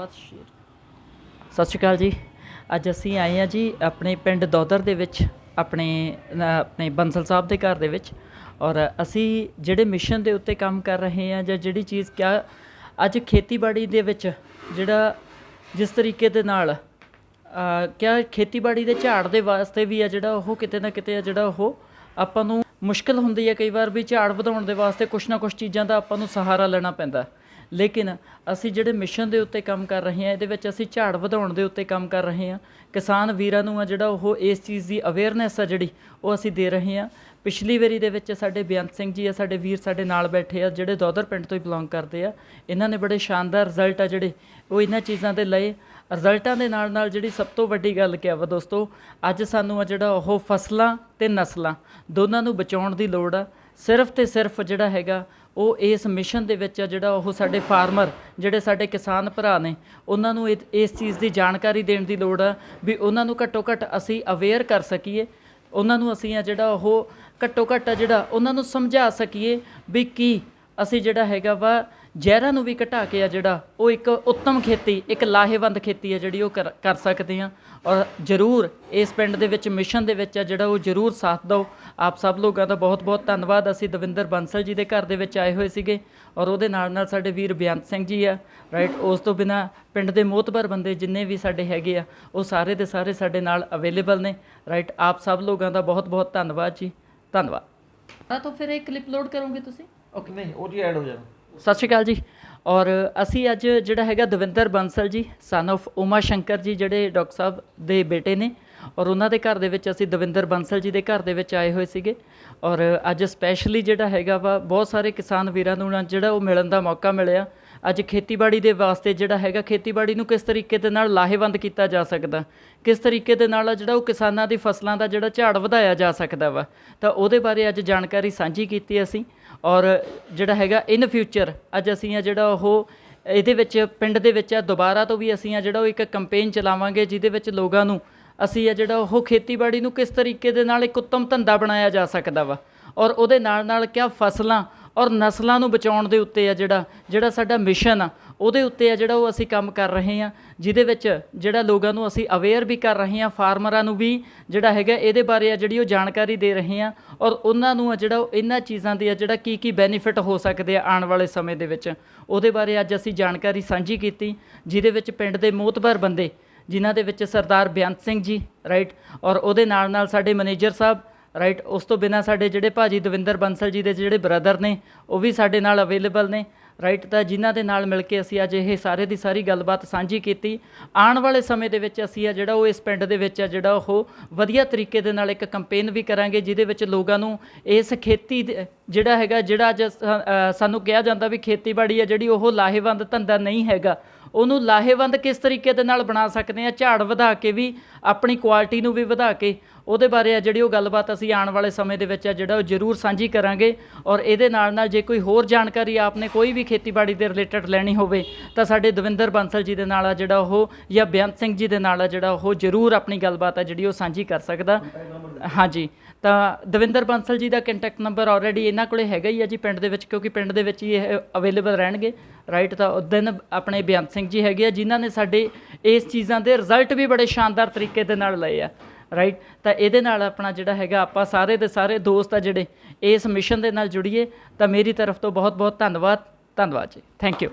ਬਾਅਦ ਸ਼ੇਅਰ ਸਤਿ ਸ਼੍ਰੀ ਅਕਾਲ ਜੀ। ਅੱਜ ਅਸੀਂ ਆਏ ਹਾਂ ਜੀ ਆਪਣੇ ਪਿੰਡ ਦੌਦਰ ਦੇ ਵਿੱਚ, ਆਪਣੇ ਆਪਣੇ ਬੰਸਲ ਸਾਹਿਬ ਦੇ ਘਰ ਦੇ ਵਿੱਚ। ਔਰ ਅਸੀਂ ਜਿਹੜੇ ਮਿਸ਼ਨ ਦੇ ਉੱਤੇ ਕੰਮ ਕਰ ਰਹੇ ਹਾਂ ਜਾਂ ਜਿਹੜੀ ਚੀਜ਼ ਕਿਆ, ਅੱਜ ਖੇਤੀਬਾੜੀ ਦੇ ਵਿੱਚ ਜਿਹੜਾ ਜਿਸ ਤਰੀਕੇ ਦੇ ਨਾਲ ਕਿਆ ਖੇਤੀਬਾੜੀ ਦੇ ਝਾੜ ਦੇ ਵਾਸਤੇ ਵੀ ਆ ਜਿਹੜਾ ਉਹ ਕਿਤੇ ਨਾ ਕਿਤੇ ਆ ਜਿਹੜਾ ਉਹ ਆਪਾਂ ਨੂੰ ਮੁਸ਼ਕਲ ਹੁੰਦੀ ਹੈ ਕਈ ਵਾਰ ਵੀ ਝਾੜ ਵਧਾਉਣ ਦੇ ਵਾਸਤੇ ਕੁਛ ਨਾ ਕੁਛ ਚੀਜ਼ਾਂ ਦਾ ਆਪਾਂ ਨੂੰ ਸਹਾਰਾ ਲੈਣਾ ਪੈਂਦਾ। ਲੇਕਿਨ ਅਸੀਂ ਜਿਹੜੇ ਮਿਸ਼ਨ ਦੇ ਉੱਤੇ ਕੰਮ ਕਰ ਰਹੇ ਹਾਂ, ਇਹਦੇ ਵਿੱਚ ਅਸੀਂ ਝਾੜ ਵਧਾਉਣ ਦੇ ਉੱਤੇ ਕੰਮ ਕਰ ਰਹੇ ਹਾਂ। ਕਿਸਾਨ ਵੀਰਾਂ ਨੂੰ ਆ ਜਿਹੜਾ ਉਹ ਇਸ ਚੀਜ਼ ਦੀ ਅਵੇਅਰਨੈਸ ਆ ਜਿਹੜੀ, ਉਹ ਅਸੀਂ ਦੇ ਰਹੇ ਹਾਂ। ਪਿਛਲੀ ਵਾਰੀ ਦੇ ਵਿੱਚ ਸਾਡੇ ਬੇਅੰਤ ਸਿੰਘ ਜੀ ਆ, ਸਾਡੇ ਵੀਰ ਸਾਡੇ ਨਾਲ ਬੈਠੇ ਆ, ਜਿਹੜੇ ਦੌਦਰ ਪਿੰਡ ਤੋਂ ਹੀ ਬਿਲੋਂਗ ਕਰਦੇ ਆ। ਇਹਨਾਂ ਨੇ ਬੜੇ ਸ਼ਾਨਦਾਰ ਰਿਜ਼ਲਟ ਆ ਜਿਹੜੇ, ਉਹ ਇਹਨਾਂ ਚੀਜ਼ਾਂ ਦੇ ਲਏ। ਰਿਜ਼ਲਟਾਂ ਦੇ ਨਾਲ ਨਾਲ ਜਿਹੜੀ ਸਭ ਤੋਂ ਵੱਡੀ ਗੱਲ ਕਿਹਾ ਵਾ ਦੋਸਤੋ, ਅੱਜ ਸਾਨੂੰ ਆ ਜਿਹੜਾ ਉਹ ਫਸਲਾਂ ਤੇ ਨਸਲਾਂ, ਦੋਨਾਂ ਨੂੰ ਬਚਾਉਣ ਦੀ ਲੋੜ ਆ। ਸਿਰਫ ਤੇ ਸਿਰਫ ਜਿਹੜਾ ਹੈਗਾ ਉਹ ਇਸ ਮਿਸ਼ਨ ਦੇ ਵਿੱਚ ਆ ਜਿਹੜਾ ਉਹ ਸਾਡੇ ਫਾਰਮਰ, ਜਿਹੜੇ ਸਾਡੇ ਕਿਸਾਨ ਭਰਾ ਨੇ, ਉਹਨਾਂ ਨੂੰ ਇਹ- ਇਸ ਚੀਜ਼ ਦੀ ਜਾਣਕਾਰੀ ਦੇਣ ਦੀ ਲੋੜ ਆ ਵੀ ਉਹਨਾਂ ਨੂੰ ਘੱਟੋ ਘੱਟ ਅਸੀਂ ਅਵੇਅਰ ਕਰ ਸਕੀਏ, ਉਹਨਾਂ ਨੂੰ ਅਸੀਂ ਆ ਜਿਹੜਾ ਉਹ ਘੱਟੋ ਘੱਟ ਆ ਜਿਹੜਾ ਉਹਨਾਂ ਨੂੰ ਸਮਝਾ ਸਕੀਏ ਵੀ ਕੀ ਅਸੀਂ ਜਿਹੜਾ ਹੈਗਾ ਵਾ ਜ਼ਹਿਰਾਂ ਨੂੰ ਵੀ ਘਟਾ ਕੇ ਆ ਜਿਹੜਾ ਉਹ ਇੱਕ ਉੱਤਮ ਖੇਤੀ ਇੱਕ ਲਾਹੇਵੰਦ ਖੇਤੀ ਹੈ ਜਿਹੜੀ ਉਹ ਕਰ ਕਰ ਸਕਦੇ ਆ। ਔਰ ਜ਼ਰੂਰ ਇਸ ਪਿੰਡ ਦੇ ਵਿੱਚ ਮਿਸ਼ਨ ਦੇ ਵਿੱਚ ਆ ਜਿਹੜਾ ਉਹ ਜ਼ਰੂਰ ਸਾਥ ਦਿਓ। ਆਪ ਸਭ ਲੋਕਾਂ ਦਾ ਬਹੁਤ ਬਹੁਤ ਧੰਨਵਾਦ। ਅਸੀਂ ਦਵਿੰਦਰ ਬੰਸਲ ਜੀ ਦੇ ਘਰ ਦੇ ਵਿੱਚ ਆਏ ਹੋਏ ਸੀਗੇ ਔਰ ਉਹਦੇ ਨਾਲ ਨਾਲ ਸਾਡੇ ਵੀਰ ਬੇਅੰਤ ਸਿੰਘ ਜੀ ਆ ਰਾਈਟ ਉਸ ਤੋਂ ਬਿਨਾ ਪਿੰਡ ਦੇ ਮੋਤਬਰ ਬੰਦੇ ਜਿੰਨੇ ਵੀ ਸਾਡੇ ਹੈਗੇ ਆ ਉਹ ਸਾਰੇ ਦੇ ਸਾਰੇ ਸਾਡੇ ਨਾਲ ਅਵੇਲੇਬਲ ਨੇ ਰਾਈਟ ਆਪ ਸਭ ਲੋਕਾਂ ਦਾ ਬਹੁਤ ਬਹੁਤ ਧੰਨਵਾਦ ਜੀ। ਧੰਨਵਾਦ। ਤਾਂ ਤਾਂ ਫਿਰ ਇਹ ਕਲਿੱਪ ਲੋਡ ਕਰੋਗੇ ਤੁਸੀਂ? ਓਕੇ ਨਹੀਂ ਉਹ ਜੀ ਐਡ ਹੋ ਜਾਣਾ। ਸਤਿ ਸ਼੍ਰੀ ਅਕਾਲ ਜੀ। ਔਰ ਅਸੀਂ ਅੱਜ ਜਿਹੜਾ ਹੈਗਾ ਦਵਿੰਦਰ ਬੰਸਲ ਜੀ ਸਨ of ਉਮਾ ਸ਼ੰਕਰ ਜੀ ਜਿਹੜੇ ਡਾਕਟਰ ਸਾਹਿਬ ਦੇ ਬੇਟੇ ਨੇ, ਔਰ ਉਹਨਾਂ ਦੇ ਘਰ ਦੇ ਵਿੱਚ ਅਸੀਂ ਦਵਿੰਦਰ ਬੰਸਲ ਜੀ ਦੇ ਘਰ ਦੇ ਵਿੱਚ ਆਏ ਹੋਏ ਸੀਗੇ। ਔਰ ਅੱਜ ਸਪੈਸ਼ਲੀ ਜਿਹੜਾ ਹੈਗਾ ਵਾ, ਬਹੁਤ ਸਾਰੇ ਕਿਸਾਨ ਵੀਰਾਂ ਨੂੰ ਜਿਹੜਾ ਉਹ ਮਿਲਣ ਦਾ ਮੌਕਾ ਮਿਲਿਆ। ਅੱਜ ਖੇਤੀਬਾੜੀ ਦੇ ਵਾਸਤੇ ਜਿਹੜਾ ਹੈਗਾ, ਖੇਤੀਬਾੜੀ ਨੂੰ ਕਿਸ ਤਰੀਕੇ ਦੇ ਨਾਲ ਲਾਹੇਵੰਦ ਕੀਤਾ ਜਾ ਸਕਦਾ? ਕਿਸ ਤਰੀਕੇ ਦੇ ਨਾਲ ਆ ਜਿਹੜਾ ਉਹ ਕਿਸਾਨਾਂ ਦੀ ਫਸਲਾਂ ਦਾ ਜਿਹੜਾ ਝਾੜ ਵਧਾਇਆ ਜਾ ਸਕਦਾ ਵਾ? ਤਾਂ ਉਹਦੇ ਬਾਰੇ ਅੱਜ ਜਾਣਕਾਰੀ ਸਾਂਝੀ ਕੀਤੀ ਅਸੀਂ ਔਰ ਜਿਹੜਾ ਹੈਗਾ ਇਨ ਫਿਊਚਰ ਅੱਜ ਅਸੀਂ ਆ ਜਿਹੜਾ ਉਹ ਇਹਦੇ ਵਿੱਚ, ਪਿੰਡ ਦੇ ਵਿੱਚ ਆ, ਦੁਬਾਰਾ ਤੋਂ ਵੀ ਅਸੀਂ ਆ ਜਿਹੜਾ ਉਹ ਇੱਕ ਕੈਂਪੇਨ ਚਲਾਵਾਂਗੇ ਜਿਹਦੇ ਵਿੱਚ ਲੋਕਾਂ ਨੂੰ ਅਸੀਂ ਆ ਜਿਹੜਾ ਉਹ ਖੇਤੀਬਾੜੀ ਨੂੰ ਕਿਸ ਤਰੀਕੇ ਦੇ ਨਾਲ ਇੱਕ ਉੱਤਮ ਧੰਦਾ ਬਣਾਇਆ ਜਾ ਸਕਦਾ ਵਾ? ਔਰ ਉਹਦੇ ਨਾਲ ਨਾਲ ਕਿਆ ਫਸਲਾਂ ਔਰ ਨਸਲਾਂ ਨੂੰ ਬਚਾਉਣ ਦੇ ਉੱਤੇ ਆ ਜਿਹੜਾ ਜਿਹੜਾ ਸਾਡਾ ਮਿਸ਼ਨ ਆ, ਉਹਦੇ ਉੱਤੇ ਆ ਜਿਹੜਾ ਉਹ ਅਸੀਂ ਕੰਮ ਕਰ ਰਹੇ ਹਾਂ, ਜਿਹਦੇ ਵਿੱਚ ਜਿਹੜਾ ਲੋਕਾਂ ਨੂੰ ਅਸੀਂ ਅਵੇਅਰ ਵੀ ਕਰ ਰਹੇ ਹਾਂ, ਫਾਰਮਰਾਂ ਨੂੰ ਵੀ ਜਿਹੜਾ ਹੈਗਾ ਇਹਦੇ ਬਾਰੇ ਆ ਜਿਹੜੀ ਉਹ ਜਾਣਕਾਰੀ ਦੇ ਰਹੇ ਹਾਂ ਔਰ ਉਹਨਾਂ ਨੂੰ ਆ ਜਿਹੜਾ ਉਹ ਇਹਨਾਂ ਚੀਜ਼ਾਂ ਦੇ ਆ ਜਿਹੜਾ ਕੀ ਕੀ ਬੈਨੀਫਿਟ ਹੋ ਸਕਦੇ ਆ ਆਉਣ ਵਾਲੇ ਸਮੇਂ ਦੇ ਵਿੱਚ। ਉਹਦੇ ਬਾਰੇ ਅੱਜ ਅਸੀਂ ਜਾਣਕਾਰੀ ਸਾਂਝੀ ਕੀਤੀ, ਜਿਹਦੇ ਵਿੱਚ ਪਿੰਡ ਦੇ ਮੋਤਬਰ ਬੰਦੇ, ਜਿਨ੍ਹਾਂ ਦੇ ਵਿੱਚ ਸਰਦਾਰ ਬੇਅੰਤ ਸਿੰਘ ਜੀ ਰਾਈਟ ਔਰ ਉਹਦੇ ਨਾਲ ਨਾਲ ਸਾਡੇ ਮੈਨੇਜਰ ਸਾਹਿਬ ਰਾਈਟ ਉਸ ਤੋਂ ਬਿਨਾ ਸਾਡੇ ਜਿਹੜੇ ਭਾਜੀ ਦਵਿੰਦਰ ਬੰਸਲ ਜੀ ਦੇ ਜਿਹੜੇ ਬ੍ਰਦਰ ਨੇ, ਉਹ ਵੀ ਸਾਡੇ ਨਾਲ ਅਵੇਲੇਬਲ ਨੇ ਰਾਈਟ ਤਾਂ ਜਿਨ੍ਹਾਂ ਦੇ ਨਾਲ ਮਿਲ ਕੇ ਅਸੀਂ ਅੱਜ ਇਹ ਸਾਰੇ ਦੀ ਸਾਰੀ ਗੱਲਬਾਤ ਸਾਂਝੀ ਕੀਤੀ। ਆਉਣ ਵਾਲੇ ਸਮੇਂ ਦੇ ਵਿੱਚ ਅਸੀਂ ਆ ਜਿਹੜਾ ਉਹ ਇਸ ਪਿੰਡ ਦੇ ਵਿੱਚ ਆ ਜਿਹੜਾ ਉਹ ਵਧੀਆ ਤਰੀਕੇ ਦੇ ਨਾਲ ਇੱਕ ਕੈਂਪੇਨ ਵੀ ਕਰਾਂਗੇ, ਜਿਹਦੇ ਵਿੱਚ ਲੋਕਾਂ ਨੂੰ ਇਸ ਖੇਤੀ ਜਿਹੜਾ ਹੈਗਾ, ਜਿਹੜਾ ਅੱਜ ਸਾਨੂੰ ਕਿਹਾ ਜਾਂਦਾ ਵੀ ਖੇਤੀਬਾੜੀ ਆ ਜਿਹੜੀ ਉਹ ਲਾਹੇਵੰਦ ਧੰਦਾ ਨਹੀਂ ਹੈਗਾ। ਉਹਨੂੰ ਲਾਹੇਵੰਦ ਕਿਸ ਤਰੀਕੇ ਦੇ ਨਾਲ ਬਣਾ ਸਕਦੇ ਆ ਝਾੜ ਵਧਾ ਕੇ ਵੀ ਆਪਣੀ ਕੁਆਲਿਟੀ ਨੂੰ ਵੀ ਵਧਾ ਕੇ ਉਹਦੇ ਬਾਰੇ ਆ ਜਿਹੜੀ ਉਹ ਗੱਲਬਾਤ ਅਸੀਂ ਆਉਣ ਵਾਲੇ ਸਮੇਂ ਦੇ ਵਿੱਚ ਆ ਜਿਹੜਾ ਉਹ ਜ਼ਰੂਰ ਸਾਂਝੀ ਕਰਾਂਗੇ ਔਰ ਇਹਦੇ ਨਾਲ ਨਾਲ ਜੇ ਕੋਈ ਹੋਰ ਜਾਣਕਾਰੀ ਆਪਨੇ ਕੋਈ ਵੀ ਖੇਤੀਬਾੜੀ ਦੇ ਰਿਲੇਟਡ ਲੈਣੀ ਹੋਵੇ ਤਾਂ ਸਾਡੇ ਦਵਿੰਦਰ ਬੰਸਲ ਜੀ ਦੇ ਨਾਲ ਆ ਜਿਹੜਾ ਉਹ ਜਾਂ ਬੇਅੰਤ ਸਿੰਘ ਜੀ ਦੇ ਨਾਲ ਆ ਜਿਹੜਾ ਉਹ ਜ਼ਰੂਰ ਆਪਣੀ ਗੱਲਬਾਤ ਆ ਜਿਹੜੀ ਉਹ ਸਾਂਝੀ ਕਰ ਸਕਦਾ। ਹਾਂਜੀ। ਤਾਂ ਦਵਿੰਦਰ ਬੰਸਲ ਜੀ ਦਾ ਕੰਟੈਕਟ ਨੰਬਰ ਆਲਰੇਡੀ ਇਹਨਾਂ ਕੋਲੇ ਹੈਗਾ ਹੀ ਆ ਜੀ ਪਿੰਡ ਦੇ ਵਿੱਚ, ਕਿਉਂਕਿ ਪਿੰਡ ਦੇ ਵਿੱਚ ਹੀ ਇਹ ਅਵੇਲੇਬਲ ਰਹਿਣਗੇ। ਰਾਈਟ ਤਾਂ ਉਸ ਦਿਨ ਆਪਣੇ ਬੇਅੰਤ ਸਿੰਘ ਜੀ ਹੈਗੇ ਆ, ਜਿਨ੍ਹਾਂ ਨੇ ਸਾਡੇ ਇਸ ਚੀਜ਼ਾਂ ਦੇ ਰਿਜ਼ਲਟ ਵੀ ਬੜੇ ਸ਼ਾਨਦਾਰ ਤਰੀਕੇ ਦੇ ਨਾਲ ਲਏ ਆ। ਰਾਈਟ ਤਾਂ ਇਹਦੇ ਨਾਲ ਆਪਣਾ ਜਿਹੜਾ ਹੈਗਾ, ਆਪਾਂ ਸਾਰੇ ਦੇ ਸਾਰੇ ਦੋਸਤ ਆ ਜਿਹੜੇ ਇਸ ਮਿਸ਼ਨ ਦੇ ਨਾਲ ਜੁੜੀਏ, ਤਾਂ ਮੇਰੀ ਤਰਫ ਤੋਂ ਬਹੁਤ ਬਹੁਤ ਧੰਨਵਾਦ ਧੰਨਵਾਦ ਜੀ। Thank you